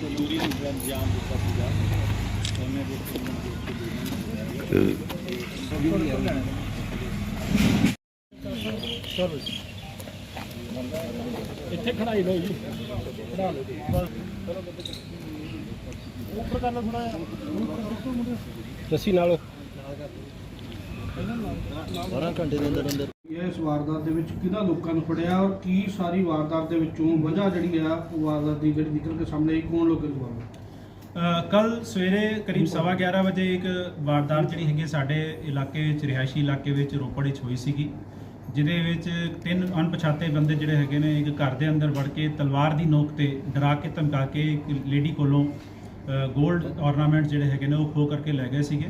ਚੋਰੀ ਨੂੰ ਅੰਜਾਮ ਦਿੱਤਾ ਸੀਗਾ ਉਹਨੇ ਦੇ ਇੱਥੇ ਖੜਾਈ ਲਓ ਜੀ। ਖੜਾ ਲਓ ਜੀ। ਉੱਪਰ ਕਰ ਲਓ ਥੋੜਾ ਰੱਸੀ ਨਾਲ। 12 ਘੰਟੇ ਦੇ ਅੰਦਰ ਅੰਦਰ। ਇਸ ਵਾਰਦਾਤ ਦੇ ਵਿੱਚ ਕਿਹਦਾ ਲੋਕਾਂ ਨੂੰ ਫੜਿਆ ਔਰ ਕੀ ਸਾਰੀ ਵਾਰਦਾਤ ਦੇ ਵਿੱਚੋਂ ਵਜ੍ਹਾ ਜਿਹੜੀ ਆ ਉਹ ਵਾਰਦਾਤ ਦੀ ਜਿਹੜੀ ਨਿਕਲ ਕੇ ਸਾਹਮਣੇ ਆਈ ਕੌਣ ਲੋਕਾਂ ਨੂੰ ਕੱਲ ਸਵੇਰੇ ਕਰੀਬ 11:30 ਵਜੇ ਇੱਕ ਵਾਰਦਾਤ ਜਿਹੜੀ ਹੈਗੀ ਹੈ ਸਾਡੇ ਇਲਾਕੇ ਵਿੱਚ ਰਿਹਾਇਸ਼ੀ ਇਲਾਕੇ ਵਿੱਚ ਰੋਪੜ ਵਿੱਚ ਹੋਈ ਸੀਗੀ ਜਿਹਦੇ ਵਿੱਚ ਤਿੰਨ ਅਣਪਛਾਤੇ ਬੰਦੇ ਜਿਹੜੇ ਹੈਗੇ ਨੇ ਇੱਕ ਘਰ ਦੇ ਅੰਦਰ ਵੜ ਕੇ ਤਲਵਾਰ ਦੀ ਨੋਕ ਤੇ ਡਰਾ ਕੇ ਧਮਕਾ ਕੇ ਇੱਕ ਲੇਡੀ ਕੋਲੋਂ 골ਡ ornament ਜਿਹੜੇ ਹੈਗੇ ਨੇ ਉਹ ਖੋ ਕਰਕੇ ਲੈ ਗਏ ਸੀਗੇ।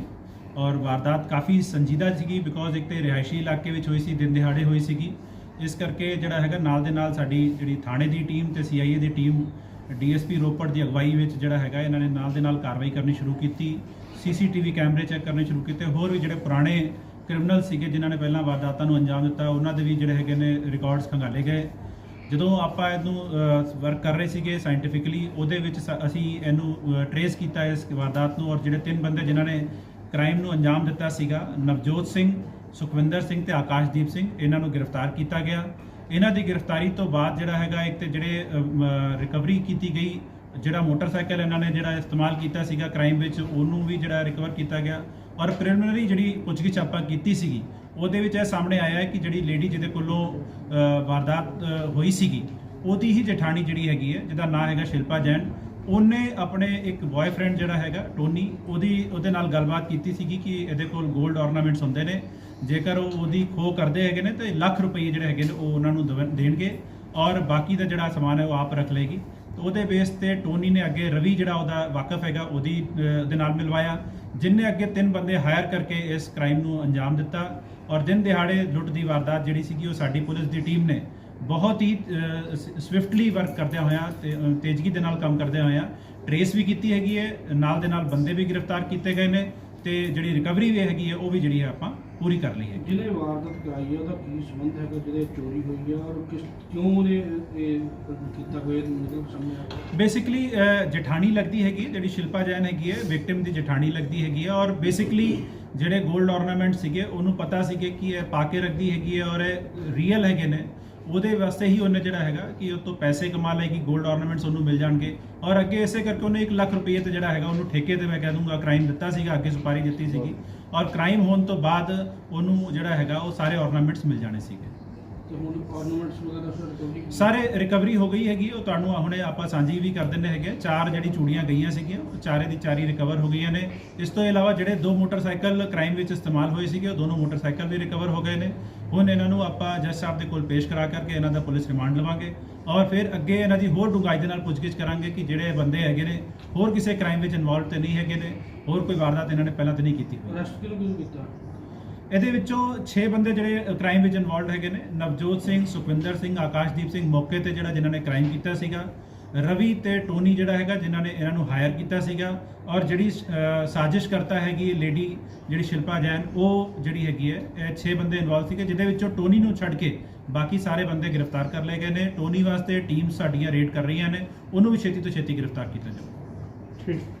ਔਰ ਵਾਰਦਾਤ ਕਾਫੀ ਸੰਜੀਦਾ ਸੀਗੀ ਬਿਕੋਜ਼ ਇੱਕ ਤੇ ਰਿਹਾਇਸ਼ੀ ਇਲਾਕੇ ਵਿੱਚ ਹੋਈ ਸੀ, ਦਿਨ ਦਿਹਾੜੇ ਹੋਈ ਸੀਗੀ। ਇਸ ਕਰਕੇ ਜਿਹੜਾ ਹੈਗਾ ਨਾਲ ਦੇ ਨਾਲ ਸਾਡੀ ਜਿਹੜੀ ਥਾਣੇ ਦੀ ਟੀਮ ਤੇ ਸੀਆਈਏ ਦੀ ਟੀਮ ਡੀਐਸਪੀ ਰੋਪੜ ਦੀ ਅਗਵਾਈ ਵਿੱਚ ਜਿਹੜਾ ਹੈਗਾ ਇਹਨਾਂ ਨੇ ਨਾਲ ਦੇ ਨਾਲ ਕਾਰਵਾਈ ਕਰਨੀ ਸ਼ੁਰੂ ਕੀਤੀ। ਸੀਸੀਟੀਵੀ ਕੈਮਰੇ ਚੈੱਕ ਕਰਨੇ ਸ਼ੁਰੂ ਕੀਤੇ। ਹੋਰ ਵੀ ਜਿਹੜੇ ਪੁਰਾਣੇ ਕ੍ਰਿਮੀਨਲ ਸੀਗੇ ਜਿਨ੍ਹਾਂ ਨੇ ਪਹਿਲਾਂ ਵਾਰਦਾਤਾਂ ਨੂੰ ਅੰਜਾਮ ਦਿੱਤਾ, ਉਹਨਾਂ ਦੇ ਵੀ ਜਿਹੜੇ ਹੈਗੇ ਨੇ ਰਿਕਾਰਡਸ ਖੰਗਾਲੇ ਗਏ। ਜਦੋਂ ਆਪਾਂ ਇਹਨੂੰ ਵਰਕ ਕਰ ਰਹੇ ਸੀਗੇ ਸਾਇੰਟੀਫਿਕਲੀ ਉਹਦੇ ਵਿੱਚ ਸ- ਅਸੀਂ ਇਹਨੂੰ ਟਰੇਸ ਕੀਤਾ ਇਸ ਵਾਰਦਾਤ ਨੂੰ ਔਰ ਜਿਹੜੇ ਤਿੰਨ ਬੰਦੇ ਜਿਨ੍ਹਾਂ ਨੇ ਕ੍ਰਾਈਮ ਨੂੰ ਅੰਜਾਮ ਦਿੱਤਾ ਸੀਗਾ। ਨਵਜੋਤ ਸਿੰਘ, ਸੁਖਵਿੰਦਰ ਸਿੰਘ ਤੇ ਆਕਾਸ਼ਦੀਪ ਸਿੰਘ ਇਹਨਾਂ ਨੂੰ ਗ੍ਰਿਫਤਾਰ ਕੀਤਾ ਗਿਆ। ਇਹਨਾਂ ਦੀ ਗ੍ਰਿਫਤਾਰੀ ਤੋਂ ਬਾਅਦ ਜਿਹੜਾ ਹੈਗਾ ਇੱਕ ਤੇ ਜਿਹੜੇ ਰਿਕਵਰੀ ਕੀਤੀ ਗਈ, ਜਿਹੜਾ ਮੋਟਰਸਾਈਕਲ ਇਹਨਾਂ ਨੇ ਜਿਹੜਾ ਇਸਤੇਮਾਲ ਕੀਤਾ ਸੀਗਾ ਕ੍ਰਾਈਮ ਵਿੱਚ, ਉਹਨੂੰ ਵੀ ਜਿਹੜਾ ਰਿਕਵਰ ਕੀਤਾ ਗਿਆ। ਔਰ ਪ੍ਰੀਲਿਮਿਨਰੀ ਜਿਹੜੀ ਪੁੱਛਗਿੱਛ ਆਪਾਂ ਕੀਤੀ ਸੀਗੀ, ਉਹਦੇ ਵਿੱਚ ਇਹ ਸਾਹਮਣੇ ਆਇਆ ਹੈ ਕਿ ਜਿਹੜੀ ਲੇਡੀ ਜਿਹਦੇ ਕੋਲੋਂ ਵਾਰਦਾਤ ਹੋਈ ਸੀਗੀ, ਉਹਦੀ ਹੀ ਜਠਾਣੀ ਜਿਹੜੀ ਹੈਗੀ ਹੈ, ਜਿਹਦਾ ਨਾਮ ਹੈਗਾ ਸ਼ਿਲਪਾ ਜੈਨ ਉਹਨੇ ਆਪਣੇ ਇੱਕ ਬॉयਫ੍ਰੈਂਡ ਜਿਹੜਾ ਹੈਗਾ ਟੋਨੀ ਉਹਦੀ, ਉਹਦੇ ਨਾਲ ਗੱਲਬਾਤ ਕੀਤੀ ਸੀਗੀ ਕਿ ਇਹਦੇ ਕੋਲ 골ਡ ornaments ਹੁੰਦੇ ਨੇ। ਜੇਕਰ ਉਹ ਉਹਦੀ ਖੋ ਕਰਦੇ ਹੈਗੇ ਨੇ, ਤੇ ਲੱਖ ਰੁਪਏ ਜਿਹੜੇ ਹੈਗੇ ਨੇ ਉਹ ਉਹਨਾਂ ਨੂੰ ਦਵ- ਦੇਣਗੇ ਔਰ ਬਾਕੀ ਦਾ ਜਿਹੜਾ ਸਮਾਨ ਹੈ ਉਹ ਆਪ ਰੱਖ ਲਏਗੀ। ਤੇ ਉਹਦੇ ਬੇਸ ਤੇ ਟੋਨੀ ਨੇ ਅੱਗੇ ਰਵੀ ਜਿਹੜਾ ਉਹਦਾ ਵਾਕਫ ਹੈਗਾ, ਉਹਦੀ ਦੇ ਨਾਲ ਮਿਲਵਾਇਆ ਜਿਨਨੇ ਅੱਗੇ ਤਿੰਨ ਬੰਦੇ ਹਾਇਰ ਕਰਕੇ ਇਸ ਕ੍ਰਾਈਮ ਨੂੰ ਅੰਜਾਮ ਦਿੱਤਾ ਔਰ ਦਿਨ ਦਿਹਾੜੇ ਲੁੱਟ ਦੀ ਵਾਰਦਾਤ ਜਿਹੜੀ ਸੀਗੀ ਉਹ ਸਾਡੀ ਪੁਲਿਸ ਦੀ ਟੀਮ ਨੇ ਬਹੁਤ ਹੀ ਸਵਿਫਟਲੀ ਵਰਕ ਕਰਦਿਆਂ ਹੋਇਆਂ ਤੇ ਤੇਜ਼ਗੀ ਦੇ ਨਾਲ ਕੰਮ ਕਰਦਿਆਂ ਹੋਇਆਂ ਟਰੇਸ ਵੀ ਕੀਤੀ ਹੈਗੀ ਹੈ ਨਾਲ ਦੇ ਨਾਲ ਬੰਦੇ ਵੀ ਗ੍ਰਿਫਤਾਰ ਕੀਤੇ ਗਏ ਨੇ ਤੇ ਜਿਹੜੀ ਰਿਕਵਰੀ ਵੀ ਹੈਗੀ ਹੈ ਉਹ ਵੀ ਜਿਹੜੀ ਹੈ ਆਪਾਂ ਪੂਰੀ ਕਰ ਲਈ ਹੈ। ਜਿਹਨੇ ਵਾਰਦਾਤ ਕਰਾਈ ਹੈ? ਉਹਦਾ ਕੀ ਸੰਬੰਧ ਹੈਗਾ? ਜਿਹਦੇ ਚੋਰੀ ਹੋਈ ਹੈ ਔਰ ਕਿਸ ਕਿਉਂ ਉਹਨੇ ਇਹ ਕੀਤਾ ਕੋਈ ਨਿਕਲ ਕੇ ਸਾਹਮਣੇ ਆਇਆ ਬੇਸਿਕਲੀ ਜਠਾਣੀ ਲੱਗਦੀ ਹੈਗੀ ਜਿਹੜੀ ਸ਼ਿਲਪਾ ਜੈਨ ਹੈਗੀ ਹੈ ਵਿਕਟਿਮ ਦੀ ਜਠਾਣੀ ਲੱਗਦੀ ਹੈਗੀ ਹੈ ਔਰ ਬੇਸਿਕਲੀ ਜਿਹੜੇ 골ਡ ornament ਸੀਗੇ ਉਹਨੂੰ ਪਤਾ ਸੀਗੇ ਕਿ ਇਹ ਪਾ ਕੇ ਰੱਖਦੀ ਹੈਗੀ ਹੈ ਔਰ ਇਹ ਰੀਅਲ ਹੈਗੇ ਨੇ। ਉਹਦੇ ਵਾਸਤੇ ਹੀ ਉਹਨੇ ਜਿਹੜਾ ਹੈਗਾ ਕਿ ਉਹ ਤੋਂ ਪੈਸੇ ਕਮਾ ਲਏਗੀ 골ਡ ornaments ਉਹਨੂੰ ਮਿਲ ਜਾਣਗੇ। ਔਰ ਅੱਗੇ ਇਸੇ ਕਰਕੇ ਉਹਨੇ 1 ਲੱਖ ਰੁਪਏ ਤੇ ਜਿਹੜਾ ਹੈਗਾ ਉਹਨੂੰ ਠੇਕੇ ਤੇ ਮੈਂ ਕਹਿ ਦੂੰਗਾ ਕ੍ਰਾਈਮ ਦਿੱਤਾ ਸੀਗਾ, ਅੱਗੇ ਸੁਪਾਰੀ ਦਿੱਤੀ ਸੀਗੀ। ਔਰ ਕ੍ਰਾਈਮ ਹੋਣ ਤੋਂ ਬਾਅਦ ਉਹਨੂੰ ਜਿਹੜਾ ਹੈਗਾ ਉਹ ਸਾਰੇ ornaments ਮਿਲ ਜਾਣੇ ਸੀਗੇ। ਤੇ ਹੁਣ ornaments ਵਗੈਰਾ ਸਰ ਰਿਕਵਰੀ ਸਾਰੇ ਰਿਕਵਰੀ ਹੋ ਗਈ ਹੈਗੀ ਉਹ ਤੁਹਾਨੂੰ ਹੁਣੇ ਆਪਾਂ ਸਾਂਝੀ ਵੀ ਕਰ ਦਿੰਦੇ ਹੈਗੇ। ਚਾਰ ਜਿਹੜੀ ਚੂੜੀਆਂ ਗਈਆਂ ਸੀਗੀਆਂ ਉਹ ਚਾਰੇ ਦੀ ਚਾਰੀ ਰਿਕਵਰ ਹੋ ਗਈਆਂ ਨੇ। ਇਸ ਤੋਂ ਇਲਾਵਾ ਜਿਹੜੇ ਦੋ ਮੋਟਰਸਾਈਕਲ ਕ੍ਰਾਈਮ ਵਿੱਚ ਇਸਤੇਮਾਲ ਹੋਏ ਸੀਗੇ ਉਹ ਦੋਨੋਂ ਮੋਟਰਸਾਈਕਲ ਵੀ ਰਿਕਵਰ ਹੋ ਗਏ ਨੇ। ਹੁਣ ਇਹਨਾਂ ਨੂੰ ਆਪਾਂ ਜੱਜ ਸਾਹਿਬ ਦੇ ਕੋਲ ਪੇਸ਼ ਕਰਾ ਕਰਕੇ ਇਹਨਾਂ ਦਾ ਪੁਲਿਸ ਰਿਮਾਂਡ ਲਵਾਂਗੇ। ਔਰ ਫਿਰ ਅੱਗੇ ਇਹਨਾਂ ਦੀ ਹੋਰ ਡੂੰਘਾਈ ਦੇ ਨਾਲ ਪੁੱਛਗਿੱਛ ਕਰਾਂਗੇ ਕਿ ਜਿਹੜੇ ਬੰਦੇ ਹੈਗੇ ਨੇ ਹੋਰ ਕਿਸੇ ਕ੍ਰਾਈਮ ਵਿੱਚ ਇਨਵੋਲਵ ਤੇ ਨਹੀਂ ਹੈਗੇ ਨੇ ਹੋਰ ਕੋਈ ਵਾਰਦਾਤ ਇਹਨਾਂ ਨੇ ਪਹਿਲਾਂ ਤੇ ਨਹੀਂ ਕੀਤੀ ਹੋਈ। ਅਰੈਸਟ ਕਿਉਂ ਕੀਤਾ? ਇਹਦੇ ਵਿੱਚੋਂ 6 ਬੰਦੇ ਜਿਹੜੇ ਕ੍ਰਾਈਮ ਵਿੱਚ ਇਨਵੋਲਡ ਹੈਗੇ ਨੇ। ਨਵਜੋਤ ਸਿੰਘ, ਸੁਖਵਿੰਦਰ ਸਿੰਘ, ਆਕਾਸ਼ਦੀਪ ਸਿੰਘ ਮੌਕੇ ਤੇ ਜਿਹੜਾ ਜਿਨ੍ਹਾਂ ਨੇ ਕ੍ਰਾਈਮ ਕੀਤਾ ਸੀਗਾ। ਰਵੀ ਤੇ ਟੋਨੀ ਜਿਹੜਾ ਹੈਗਾ, ਜਿਨ੍ਹਾਂ ਨੇ ਇਹਨਾਂ ਨੂੰ ਹਾਇਰ ਕੀਤਾ ਸੀਗਾ। ਔਰ ਜਿਹੜੀ ਸਾਜ਼ਿਸ਼ ਕਰਤਾ ਹੈਗੀ ਲੇਡੀ ਜਿਹੜੀ ਸ਼ਿਲਪਾ ਜੈਨ, ਉਹ ਜਿਹੜੀ ਹੈਗੀ ਹੈ, ਇਹ 6 ਬੰਦੇ ਇਨਵੋਲਵ ਸੀਗੇ, ਜਿਹਦੇ ਵਿੱਚੋਂ ਟੋਨੀ ਨੂੰ ਛੱਡ ਕੇ ਬਾਕੀ ਸਾਰੇ ਬੰਦੇ ਗ੍ਰਿਫਤਾਰ ਕਰ ਲਏ ਗਏ ਨੇ। ਟੋਨੀ ਵਾਸਤੇ ਟੀਮ ਸਾਡੀਆਂ ਰੇਡ ਕਰ ਰਹੀਆਂ ਨੇ। ਉਹਨੂੰ ਵੀ ਛੇਤੀ ਤੋਂ ਛੇਤੀ ਗ੍ਰਿਫਤਾਰ ਕੀਤਾ ਜਾਵੇ। ਠੀਕ।